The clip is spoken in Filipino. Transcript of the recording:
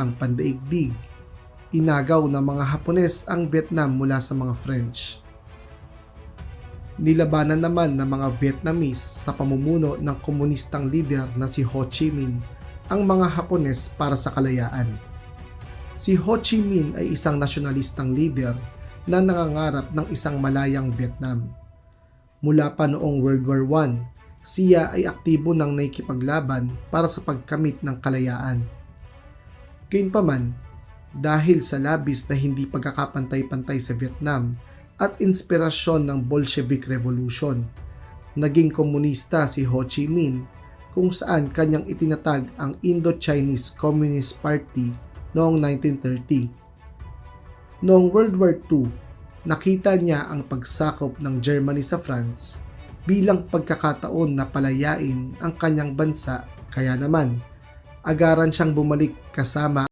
ang pandaigdig. Inagaw ng mga Hapones ang Vietnam mula sa mga French. Nilabanan naman ng mga Vietnamese sa pamumuno ng komunistang leader na si Ho Chi Minh ang mga Hapones para sa kalayaan. Si Ho Chi Minh ay isang nasyonalistang leader na nangangarap ng isang malayang Vietnam. Mula pa noong World War I, siya ay aktibo ng naikipaglaban para sa pagkamit ng kalayaan. Gayunpaman, dahil sa labis na hindi pagkakapantay-pantay sa Vietnam at inspirasyon ng Bolshevik Revolution, naging komunista si Ho Chi Minh kung saan kanyang itinatag ang Indo-Chinese Communist Party noong 1930. Noong World War II, nakita niya ang pagsakop ng Germany sa France bilang pagkakataon na palayain ang kanyang bansa kaya naman agaran siyang bumalik kasama